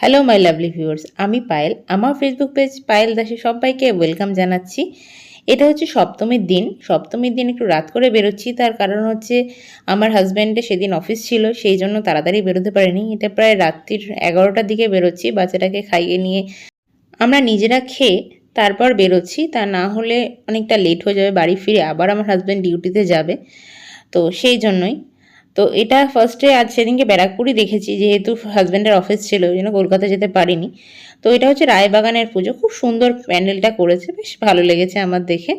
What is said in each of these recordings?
Hello my lovely viewers আমি পায়েল। আমার Facebook page Payel দাসে সবাইকে ওয়েলকাম জানাচ্ছি। এটা হচ্ছে সপ্তমীর দিন। সপ্তমীর দিন একটু রাত করে বেরোচ্ছি। তার কারণ হচ্ছে আমার হাজব্যান্ডে সেদিন অফিস ছিল, সেই জন্য তাড়াতাড়ি বেরোতে পারিনি। এটা প্রায় রাত্রির এগারোটার দিকে বেরোচ্ছি, বাচ্চাটাকে খাইয়ে নিয়ে আমরা নিজেরা খেয়ে তারপর বেরোচ্ছি। তা না হলে অনেকটা লেট হয়ে যাবে, বাড়ি ফিরে আবার আমার হাজব্যান্ড ডিউটিতে যাবে। তো সেই জন্যই তো এটা ফার্স্টে আজ সেদিনকে ব্যারাকপুরই দেখেছি, যেহেতু হাজব্যান্ডের অফিস ছিল, ওই জন্য কলকাতা যেতে পারিনি। তো এটা হচ্ছে রায়বাগানের পুজো, খুব সুন্দর প্যান্ডেলটা করেছে, বেশ ভালো লেগেছে আমার দেখে।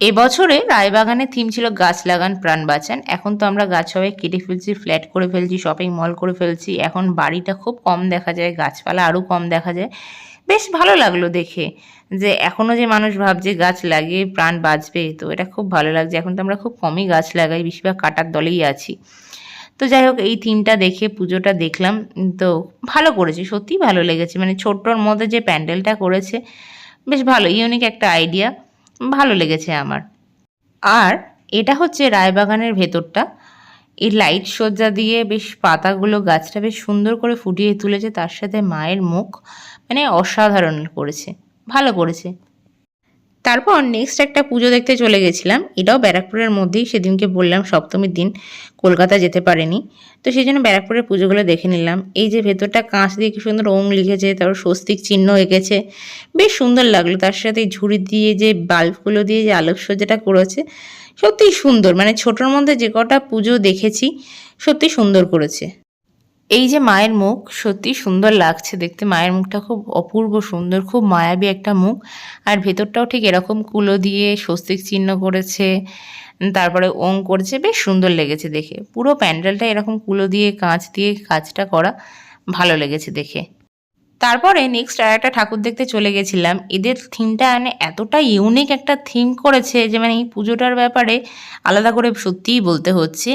এবছরে রায়বাগানের থিম ছিল গাছ লাগান, প্রাণ বাঁচান। এখন তো আমরা গাছ সবাই কেটে ফেলছি ফ্ল্যাট করে ফেলছি শপিং মল করে ফেলছি। এখন বাড়িটা খুব কম দেখা যায়, গাছপালা আরও কম দেখা যায়। বেশ ভালো লাগল দেখে যে এখনও যে মানুষ ভাবছে গাছ লাগিয়ে প্রাণ বাঁচবে, তো এটা খুব ভালো লাগছে। এখন তো আমরা খুব কমই গাছ লাগাই, বেশিরভাগ কাটার দলেই আছি। তো যাই হোক, এই থিমটা দেখে, পুজোটা দেখলাম, তো ভালো করেছে, সত্যিই ভালো লেগেছে। মানে ছোট্টর মধ্যে যে প্যান্ডেলটা করেছে, বেশ ভালো ইউনিক একটা আইডিয়া ভালো লেগেছে আমার। আর এটা হচ্ছে রায়বাগানের ভেতরটা। এই লাইট সজ্জা দিয়ে বেশ পাতাগুলো গাছটা বেশ সুন্দর করে ফুটিয়ে তুলেছে, তার সাথে মায়ের মুখ মানে অসাধারণ করেছে, ভালো করেছে। তারপর নেক্সট একটা পুজো দেখতে চলে গেছিলাম। এটাও ব্যারাকপুরের মধ্যেই, সেদিনকে বললাম সপ্তমীর দিন কলকাতা যেতে পারেনি। তো সেই জন্য ব্যারাকপুরের পুজোগুলো দেখে নিলাম। এই যে ভেতরটা কাঁচ দিয়ে কি সুন্দর ওং লিখেছে, তারপর স্বস্তিক চিহ্ন এঁকেছে, বেশ সুন্দর লাগল। তার সাথে ঝুড়ি দিয়ে যে বাল্বগুলো দিয়ে যে আলোকসজ্জাটা করেছে, সত্যিই সুন্দর। মানে ছোটোর মধ্যে যে কটা পুজো দেখেছি সত্যি সুন্দর করেছে। এই যে মায়ের মুখ সত্যি সুন্দর লাগছে দেখতে। মায়ের মুখটা খুব অপূর্ব সুন্দর, খুব মায়াবী একটা মুখ। আর ভেতরটাও ঠিক এরকম কুলো দিয়ে স্বস্তিক চিহ্ন করেছে, তারপরে ওং করেছে, বেশ সুন্দর লেগেছে দেখে। পুরো প্যান্ডেলটা এরকম কুলো দিয়ে, কাঁচ দিয়ে কাজটা করা ভালো লেগেছে দেখে। তারপরে নেক্সট আর একটা ঠাকুর দেখতে চলে গেছিলাম। এদের থিমটা মানে এতটা ইউনিক একটা থিম করেছে যে মানে এই পুজোটার ব্যাপারে আলাদা করে সত্যিই বলতে হচ্ছে।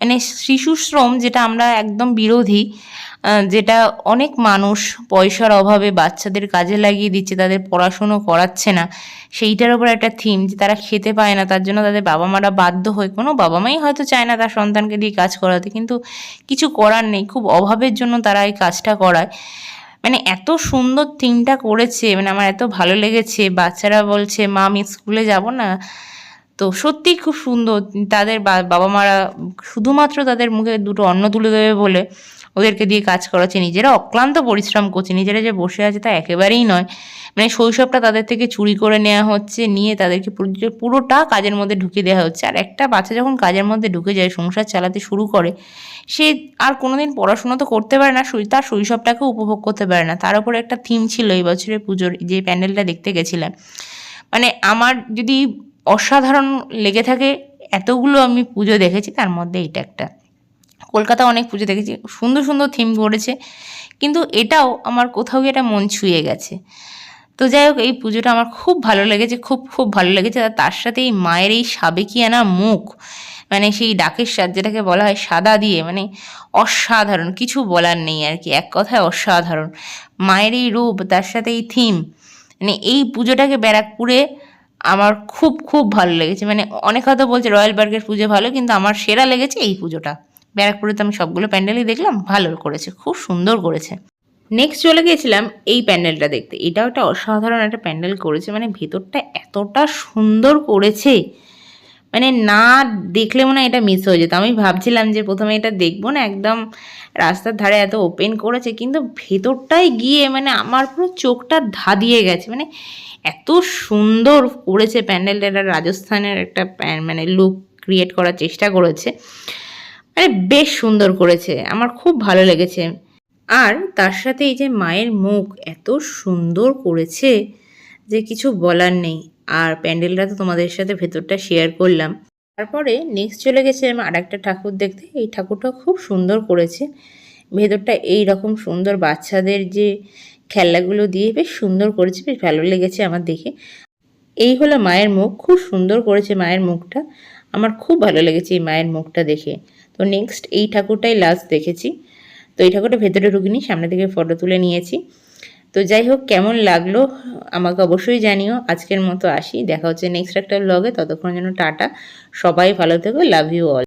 মানে শিশুশ্রম যেটা আমরা একদম বিরোধী যেটা অনেক মানুষ পয়সার অভাবে বাচ্চাদের কাজে লাগিয়ে দিচ্ছে, তাদের পড়াশুনো করাচ্ছে না, সেইটার ওপর একটা থিম যে তারা খেতে পায় না, তার জন্য তাদের বাবা মারা বাধ্য হয়। কোনো বাবা মাই হয়তো চায় না তার সন্তানকে দিয়ে কাজ করাতে, কিন্তু কিছু করার নেই। খুব অভাবের জন্য তারা এই কাজটা করায়। মানে এত সুন্দর থিমটা করেছে মানে আমার এত ভালো লেগেছে। বাচ্চারা বলছে, মা, আমি স্কুলে যাব না। তো সত্যি খুব সুন্দর। তাদের বাবা মারা শুধুমাত্র তাদের মুখে দুটো অন্ন তুলে দেবে বলে ওদেরকে দিয়ে কাজ করাচ্ছে, নিজেরা অক্লান্ত পরিশ্রম করছে, নিজেরা যে বসে আছে তা একেবারেই নয়। মানে শৈশবটা তাদের থেকে চুরি করে নেওয়া হচ্ছে, নিয়ে তাদেরকে পুরোটা কাজের মধ্যে ঢুকিয়ে দেওয়া হচ্ছে। আর একটা বাচ্চা যখন কাজের মধ্যে ঢুকে যায়, সংসার চালাতে শুরু করে, সে আর কোনোদিন পড়াশোনা তো করতে পারে না তার শৈশবটাকে উপভোগ করতে পারে না। তার উপরে একটা থিম ছিল এই বছরের পুজোর, যে প্যান্ডেলটা দেখতে গেছিলাম। মানে আমার যদি অসাধারণ লেগে থাকে, এতগুলো আমি পুজো দেখেছি, তার মধ্যে এটা একটা। কলকাতা অনেক পুজো দেখেছি, সুন্দর সুন্দর থিম করেছে কিন্তু এটাও আমার কোথাও গিয়ে এটা মন ছুঁয়ে গেছে। তো যাই হোক, এই পুজোটা আমার খুব ভালো লেগেছে, খুব খুব ভালো লেগেছে, আর তার সাথে এই মায়ের এই সাবেকিয়ানা মুখ মানে সেই ডাকের স্বাদ যেটাকে বলা হয় সাদা দিয়ে মানে অসাধারণ, কিছু বলার নেই আর কি, এক কথায় অসাধারণ। মায়ের এই রূপ, তার সাথে এই থিম মানে এই পুজোটাকে ব্যারাকপুরে আমার খুব খুব ভালো লেগেছে মানে অনেক হয়তো বলছে রয়্যাল বার্গের পুজো ভালো, কিন্তু আমার সেরা লেগেছে এই পুজোটা। ব্যারাকপুরে তো আমি সবগুলো প্যান্ডেলই দেখলাম, ভালো করেছে, খুব সুন্দর করেছে। নেক্সট চলে গিয়েছিলাম এই প্যান্ডেলটা দেখতে। এটাও একটা অসাধারণ একটা প্যান্ডেল করেছে মানে ভেতরটা এতটা সুন্দর করেছে। মানে না দেখলে মনে হয় এটা মিস হয়ে যেত। আমি ভাবছিলাম যে প্রথমে এটা দেখব না, একদম রাস্তার ধারে এত ওপেন করেছে, কিন্তু ভেতরটায় গিয়ে মানে আমার পুরো চোখটা ধাঁধিয়ে গেছে। মানে এত সুন্দর করেছে প্যান্ডেলটা, এটা রাজস্থানের একটা মানে লুক ক্রিয়েট করার চেষ্টা করেছে। মানে বেশ সুন্দর করেছে, আমার খুব ভালো লেগেছে। আর তার সাথে এই যে মায়ের মুখ এত সুন্দর করেছে যে কিছু বলার নেই। আর প্যান্ডেলটা তো তোমাদের সাথে ভেতরটা শেয়ার করলাম। তারপরে নেক্সট চলে গেছে আর একটা ঠাকুর দেখতে, এই ঠাকুরটা খুব সুন্দর করেছে। ভেতরটা এই রকম সুন্দর বাচ্চাদের যে খেলনাগুলো দিয়ে বেশ সুন্দর করেছে, বেশ ভালো লেগেছে আমার দেখে। এই হলো মায়ের মুখ, খুব সুন্দর করেছে মায়ের মুখটা। আমার খুব ভালো লেগেছে এই মায়ের মুখটা দেখে। তো নেক্সট এই ঠাকুরটাই লাস্ট দেখেছি। তো এই ঠাকুরটা ভেতরে ঢুকিনি, সামনে থেকে ফটো তুলে নিয়েছি। তো যাই হোক, কেমন লাগল আমাকে অবশ্যই জানিও। আজকের মতো আসি, দেখা হচ্ছে নেক্সট একটা ব্লগে ততক্ষণ যেন টাটা। সবাই ভালো থেকো লাভ ইউ অল